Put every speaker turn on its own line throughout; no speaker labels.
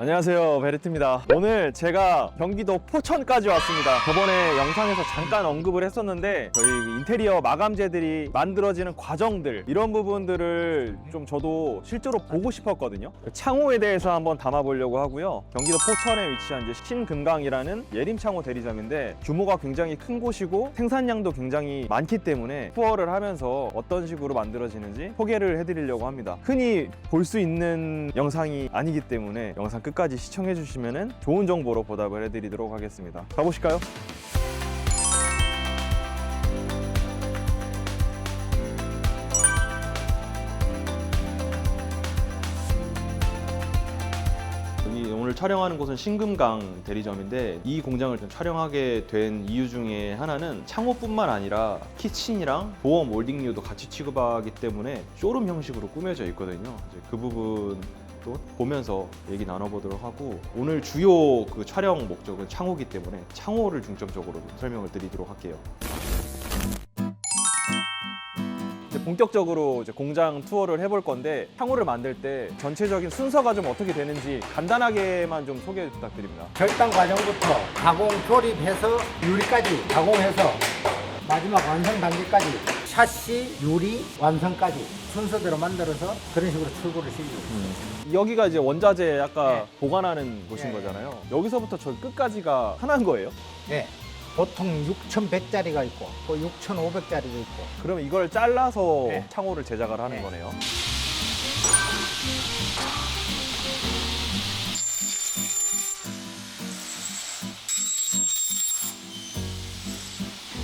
안녕하세요 베르트입니다. 오늘 제가 경기도 포천까지 왔습니다. 저번에 영상에서 잠깐 언급을 했었는데 저희 인테리어 마감재들이 만들어지는 과정들 이런 부분들을 좀 저도 실제로 보고 싶었거든요. 창호에 대해서 한번 담아보려고 하고요. 경기도 포천에 위치한 이제 신금강이라는 예림창호 대리점인데 규모가 굉장히 큰 곳이고 생산량도 굉장히 많기 때문에 투어를 하면서 어떤 식으로 만들어지는지 소개를 해드리려고 합니다. 흔히 볼 수 있는 영상이 아니기 때문에 영상 끝 까지 시청해 주시면 좋은 정보로 보답을 해드리도록 하겠습니다. 가보실까요? 오늘 촬영하는 곳은 신금강 대리점인데 이 공장을 좀 촬영하게 된 이유 중에 하나는 창호뿐만 아니라 키친이랑 도어 몰딩류도 같이 취급하기 때문에 쇼룸 형식으로 꾸며져 있거든요. 이제 그 부분 도 보면서 얘기 나눠보도록 하고 오늘 주요 그 촬영 목적은 창호기 때문에 창호를 중점적으로 설명을 드리도록 할게요. 이제 본격적으로 이제 공장 투어를 해볼 건데 창호를 만들 때 전체적인 순서가 좀 어떻게 되는지 간단하게만 좀 소개 부탁드립니다.
절단 과정부터 가공 조립해서 유리까지 가공해서 마지막 완성 단계까지 샤시 유리 완성까지 순서대로 만들어서 그런 식으로 출고를 시키고 있습니다.
여기가 이제 원자재 아까
네.
보관하는 곳인
네.
거잖아요. 여기서부터 저 끝까지가 하나인 거예요?
네. 보통 6,100짜리가 있고 또 6,500짜리도 있고
그러면 이걸 잘라서
네.
창호를 제작을 하는
네.
거네요.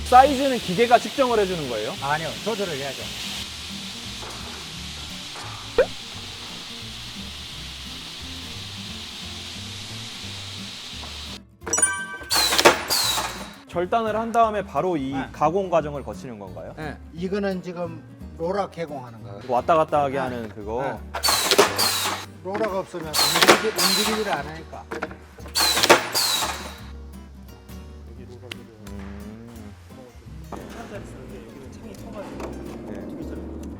사이즈는 기계가 측정을 해주는 거예요?
아니요 조절을 해야죠.
절단을 한 다음에 바로 이
네.
가공 과정을 거치는 건가요?
네. 이거는 지금 로라 개공하는 거예요.
왔다 갔다 하게
네.
하는 그거.
네. 로라가 없으면 움직이지, 움직이지를 않으니까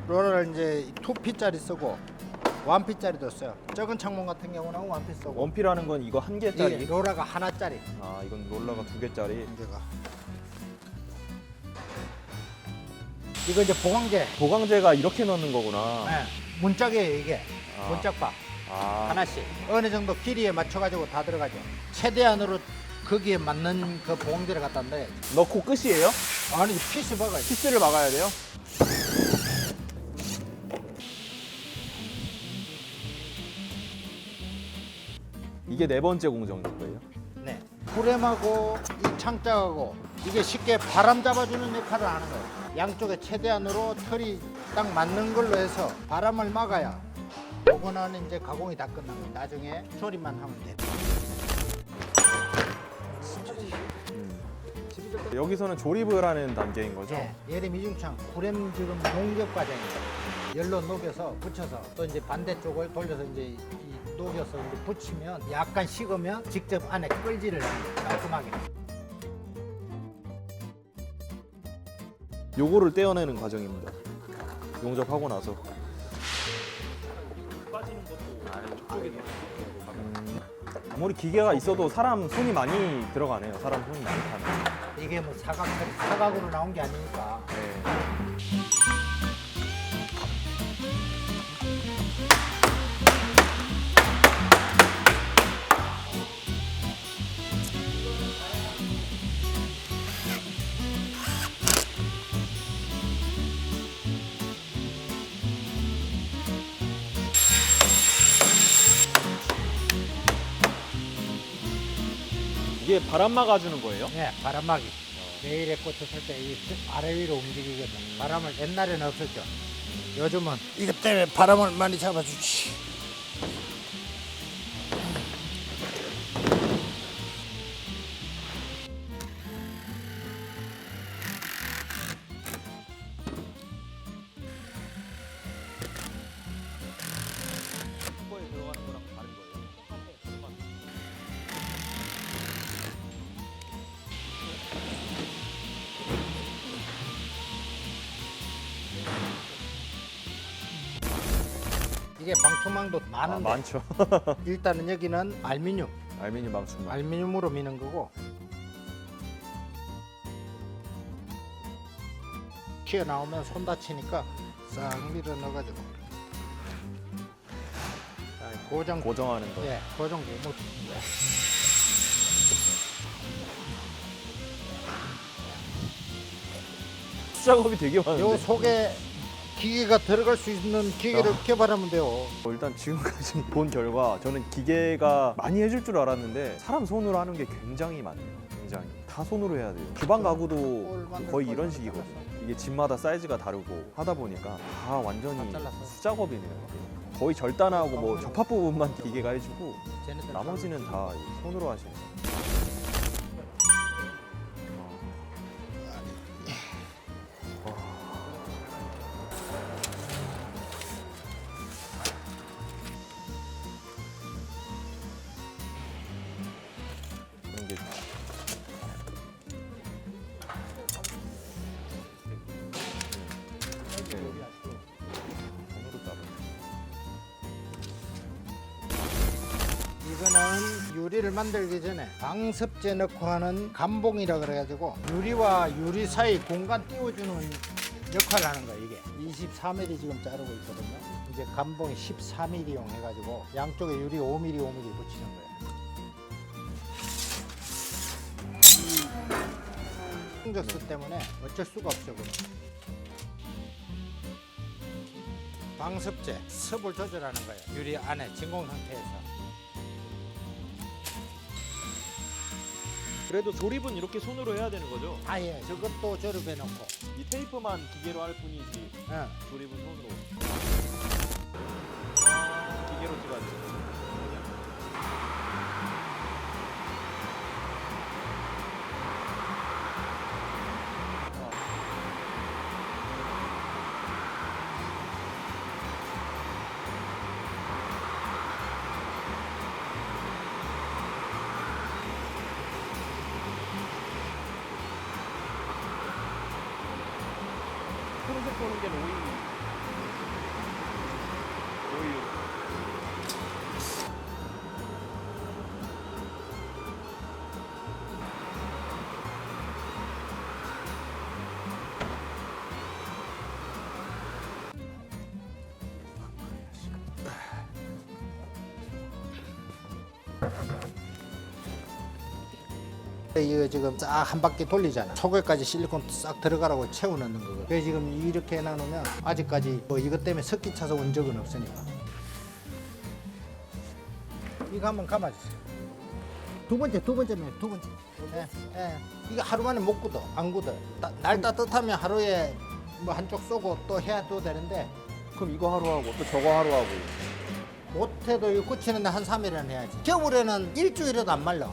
로라를 이제 2P짜리 쓰고 1P짜리도 써요. 적은 창문 같은 경우는 1P 쓰고
원피라는 건 이거 한 개짜리.
이 로라가 하나짜리
아 이건 롤러가 두 개짜리.
문제가 이거 이제 보강제
보강제가 이렇게 넣는 거구나.
네. 문짝이에요 이게
아.
문짝바
아.
하나씩 어느 정도 길이에 맞춰 가지고 다 들어가죠 최대한으로 거기에 맞는 그 보강제를 갖다 넣어야지
넣고 끝이에요?
아니 피스 박아야지
피스를 막아야 돼요? 이게 네 번째 공정인 거예요?
네 프렘하고 이 창짝하고 이게 쉽게 바람 잡아주는 역할을 하는 거예요 양쪽에 최대한으로 털이 딱 맞는 걸로 해서 바람을 막아야 요거는 이제 가공이 다 끝나고 나중에 조립만 하면 돼요
여기서는 조립을 하는 단계인 거죠?
네, 예림 이중창 구렘 지금 농격 과정입니다. 열로 녹여서 붙여서 또 이제 반대쪽을 돌려서 이제 이 녹여서 이제 붙이면 약간 식으면 직접 안에 끌지를. 깔끔하게.
요거를 떼어내는 과정입니다. 용접하고 나서. 음, 아무리 기계가 있어도 사람 손이 많이 들어가네요. 사람 손이 많이 타네.
이게 뭐 사각 사각으로 나온 게 아니니까
바람 막아주는 거예요?
네, 바람막이. 레일에 꽂혔을 때이 아래 위로 움직이거든. 바람을 옛날에는 없었죠. 요즘은 이것 때문에 바람을 많이 잡아주지. 이게 방충망도
아,
많은데
많죠.
일단은 여기는 알미늄,
알미늄 방충망.
알미늄으로 미는 거고 튀어나오면 손 다치니까 싹 밀어 넣어가지고 자, 고정
고정하는 거.
예, 고정 고무
작업이 되게 많은데.
요 속에 기계가 들어갈 수 있는 기계를
아.
개발하면 돼요.
어, 일단 지금까지 본 결과 저는 기계가 많이 해줄 줄 알았는데 사람 손으로 하는 게 굉장히 많네요. 굉장히 다 손으로 해야 돼요. 주방 가구도
만들
거의
걸
이런
다
식이거든요. 이게 집마다 사이즈가 다르고 하다 보니까 다 완전히
잘랐어.
수작업이네요. 거의 절단하고 뭐 접합 부분만 기계가 해주고 나머지는 다 손으로 하시네요. 그런
유리를 만들기 전에 방습제 넣고 하는 감봉이라 그래가지고 유리와 유리 사이 공간 띄워주는 역할을 하는 거예요 이게. 24mm 지금 자르고 있거든요. 이제 감봉이 14mm용 해가지고 양쪽에 유리 5mm 5mm 붙이는 거예요. 이 충격수 때문에 어쩔 수가 없죠 그건. 방습제 습을 조절하는 거예요. 유리 안에 진공 상태에서
그래도 조립은 이렇게 손으로 해야 되는 거죠?
아예 저것도 조립해 놓고
이 테이프만 기계로 할 뿐이지
예.
조립은 손으로. 기계로 찍어야 돼. 푸른색 보는 게 오일. 오일.
이거 지금 싹 한 바퀴 돌리잖아. 속에까지 실리콘 싹 들어가라고 채워 넣는 거거든. 그래서 지금 이렇게 해놔놓으면 아직까지 뭐 이것 때문에 습기 차서 온 적은 없으니까. 이거 한번 감아주세요. 두 번째, 두 번째면 두 번째. 예, 예. 이거 하루 만에 못 굳어, 안 굳어. 따- 날 따뜻하면 하루에 뭐 한쪽 쏘고 또 해야 또 되는데
그럼 이거 하루 하고 또 저거 하루 하고.
못해도 이거 굳히는데 한 3일은 해야지. 겨울에는 일주일에도 안 말라.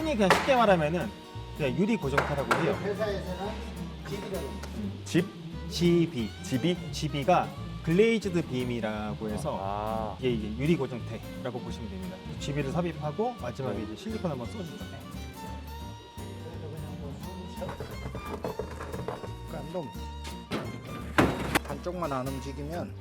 흔히 그냥 쉽게 말하면은 그냥 유리 고정타라고 해요.
회사에서는 집이라고.
집?
GB.
집이?
GB가 글레이즈드 빔이라고 해서
아.
이게 이제 유리 고정테라고 보시면 됩니다. GB를 삽입하고 마지막에
네.
이제 실리콘 한번 써주죠.
안 넘. 한쪽만 안 움직이면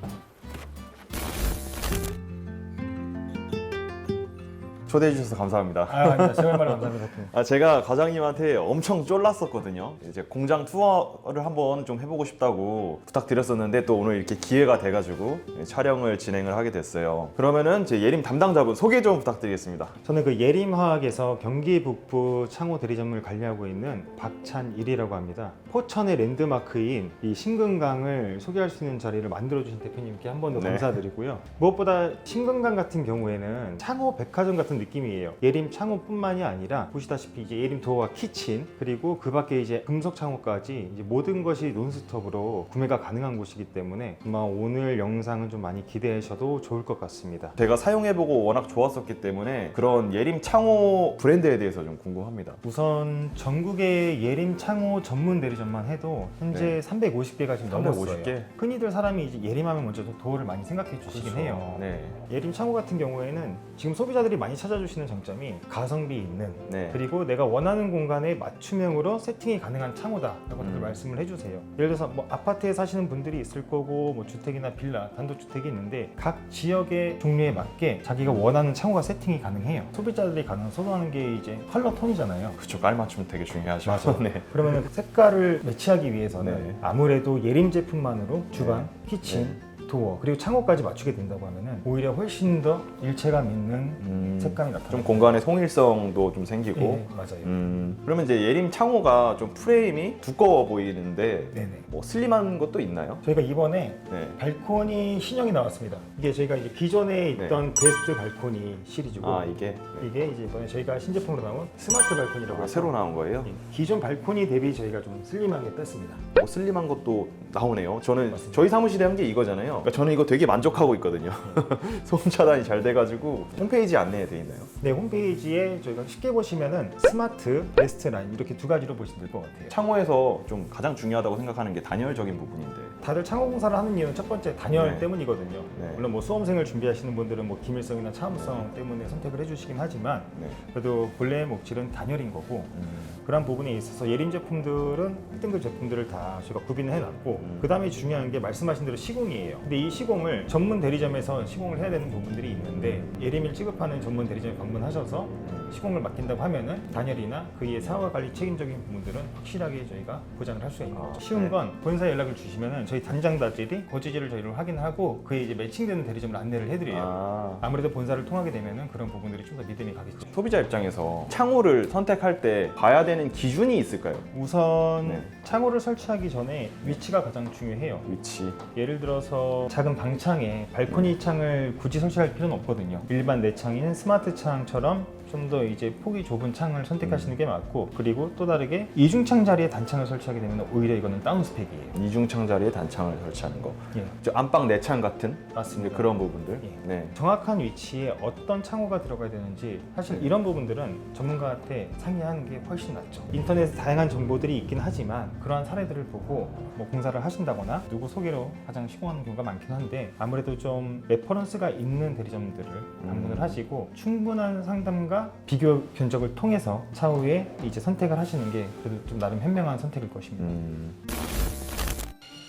초대해 주셔서 감사합니다.
아, 아닙니다. 제가 말로 감사합니다.
아, 제가 과장님한테 엄청 쫄랐었거든요. 이제 공장 투어를 한번 좀 해보고 싶다고 부탁드렸었는데 또 오늘 이렇게 기회가 돼가지고 촬영을 진행을 하게 됐어요. 그러면은 제 예림 담당자분 소개 좀 부탁드리겠습니다.
저는 그 예림화학에서 경기 북부 창호 대리점을 관리하고 있는 박찬일이라고 합니다. 포천의 랜드마크인 이 신금강을 소개할 수 있는 자리를 만들어주신 대표님께 한 번 더
네.
감사드리고요. 무엇보다 신금강 같은 경우에는 창호 백화점 같은 느낌이에요. 예림 창호뿐만이 아니라 보시다시피 이제 예림 도어와 키친 그리고 그 밖에 이제 금속 창호까지 이제 모든 것이 논스톱으로 구매가 가능한 곳이기 때문에 아마 오늘 영상은 좀 많이 기대하셔도 좋을 것 같습니다.
제가 사용해보고 워낙 좋았었기 때문에 그런 예림 창호 브랜드에 대해서 좀 궁금합니다.
우선 전국의 예림 창호 전문 대리점만 해도 현재 350개가 지금 넘었어요.
350 개?
흔히들 사람이 이제 예림하면 먼저 도어를 많이 생각해 주시긴
그렇죠.
해요.
네.
예림 창호 같은 경우에는 지금 소비자들이 많이 찾 찾아주시는 장점이 가성비 있는
네.
그리고 내가 원하는 공간에 맞춤형으로 세팅이 가능한 창호다라고 다들
음.
말씀을 해주세요. 예를 들어서 뭐 아파트에 사시는 분들이 있을 거고 뭐 주택이나 빌라, 단독주택이 있는데 각 지역의 종류에 맞게 자기가 원하는 창호가 세팅이 가능해요. 소비자들이 가장 선호하는 게 이제 컬러 톤이잖아요.
그쵸 깔맞춤 되게 중요하죠.
맞아요.
네.
그러면 색깔을 매치하기 위해서는
네.
아무래도 예림 제품만으로 주방,
네.
키친, 도어 그리고 창호까지 맞추게 된다고 하면은 오히려 훨씬 더 일체감 있는
음,
색감이 나타나요.
좀 공간의 통일성도 좀 생기고.
네, 맞아요.
음, 그러면 이제 예림 창호가 좀 프레임이 두꺼워 보이는데
네네.
뭐 슬림한 것도 있나요?
저희가 이번에
네.
발코니 신형이 나왔습니다. 이게 저희가 이제 기존에 있던 베스트 발코니 시리즈고
네. 아 이게
이게 이제 이번에 저희가 신제품으로 나온 스마트 발코니라고
아,
해서
새로 나온 거예요?
예, 기존 발코니 대비 저희가 좀 슬림하게 뺐습니다.
뭐 슬림한 것도 나오네요. 저는
맞습니다.
저희 사무실에 한 게 이거잖아요. 그러니까 저는 이거 되게 만족하고 있거든요. 소음 차단이 잘 돼가지고 홈페이지 안내에 돼 있나요?
네 홈페이지에 저희가 쉽게 보시면은 스마트 베스트 라인 이렇게 두 가지로 보시면 될 것 같아요.
창호에서 좀 가장 중요하다고 생각하는 게 단열적인 부분인데
다들 창호 공사를 하는 이유는 첫 번째 단열
네.
때문이거든요.
네.
물론 뭐 수험생을 준비하시는 분들은 뭐 기밀성이나 차음성 때문에 선택을 해주시긴 하지만
네.
그래도 본래의 목적은 단열인 거고
음,
그런 부분에 있어서 예림 제품들은 1등급 제품들을 다 저희가 구비를 해놨고
음.
그 다음에 중요한 게 말씀하신 대로 시공이에요. 근데 이 시공을 전문 대리점에서 시공을 해야 되는 부분들이 있는데 예림을 취급하는 전문 대리점에 방문하셔서 시공을 맡긴다고 하면은 단열이나 그의 사후 관리 책임적인 부분들은 확실하게 저희가 보장을 할 수가 있는 거죠.
아,
쉬운
네.
건 본사 연락을 주시면은 저희 단장다들이 거주지를 저희를 확인하고 그에 이제 매칭되는 대리점을 안내를 해드려요.
아,
아 무래도 본사를 통하게 되면은 그런 부분들이 좀 더 믿음이 가겠죠.
소비자 입장에서 창호를 선택할 때 봐야 되는 기준이 있을까요?
우선
네.
창호를 설치하기 전에 위치가 가장 중요해요.
위치.
예를 들어서 작은 방창에 발코니 창을 굳이 설치할 필요는 없거든요. 일반 내창인 스마트 창처럼 좀 더 이제 폭이 좁은 창을 선택하시는 게 맞고 그리고 또 다르게 이중창 자리에 단창을 설치하게 되면 오히려 이거는 다운 스펙이에요.
이중창 자리에 단창을 설치하는 거.
예.
저 안방 내창 같은
맞습니다.
그런 부분들.
예.
네.
정확한 위치에 어떤 창호가 들어가야 되는지 사실 이런 부분들은 전문가한테 상의하는 게 훨씬 낫죠. 인터넷에 다양한 정보들이 있긴 하지만 그러한 사례들을 보고 뭐 공사를 하신다거나 누구 소개로 가장 시공하는 경우가 많긴 한데 아무래도 좀 레퍼런스가 있는 대리점들을 방문을 하시고 충분한 상담과 비교 견적을 통해서 차후에 이제 선택을 하시는 게 그래도 좀 나름 현명한 선택일 것입니다.
음.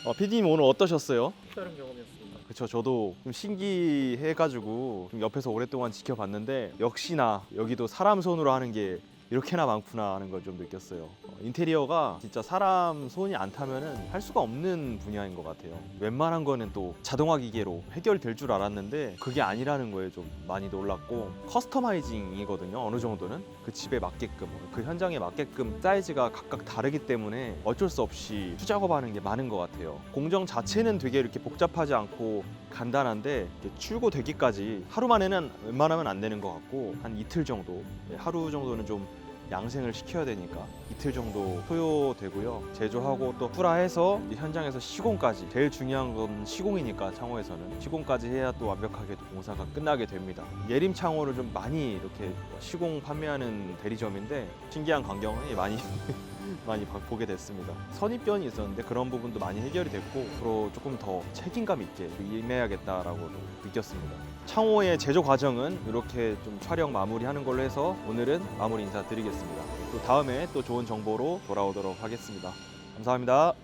어, PD님 오늘 어떠셨어요?
다른 경험이었습니다.
그쵸 저도 좀 신기해가지고 좀 옆에서 오랫동안 지켜봤는데 역시나 여기도 사람 손으로 하는 게 이렇게나 많구나 하는 걸 좀 느꼈어요. 어, 인테리어가 진짜 사람 손이 안 타면은 할 수가 없는 분야인 것 같아요. 웬만한 거는 또 자동화 기계로 해결될 줄 알았는데 그게 아니라는 거에 좀 많이 놀랐고 커스터마이징이거든요 어느 정도는. 그 집에 맞게끔 그 현장에 맞게끔 사이즈가 각각 다르기 때문에 어쩔 수 없이 수작업하는 게 많은 것 같아요. 공정 자체는 되게 이렇게 복잡하지 않고 간단한데 출고되기까지 하루 만에는 웬만하면 안 되는 것 같고 한 이틀 정도 네, 하루 정도는 좀 양생을 시켜야 되니까 이틀 정도 소요되고요. 제조하고 또 풀화해서 현장에서 시공까지 제일 중요한 건 시공이니까 창호에서는. 시공까지 해야 또 완벽하게 또 공사가 끝나게 됩니다. 예림 창호를 좀 많이 이렇게 시공 판매하는 대리점인데 신기한 광경을 많이 많이 봐- 보게 됐습니다. 선입견이 있었는데 그런 부분도 많이 해결이 됐고 앞으로 조금 더 책임감 있게 임해야겠다라고 느꼈습니다. 창호의 제조 과정은 이렇게 좀 촬영 마무리하는 걸로 해서 오늘은 마무리 인사드리겠습니다. 또 다음에 또 좋은 정보로 돌아오도록 하겠습니다. 감사합니다.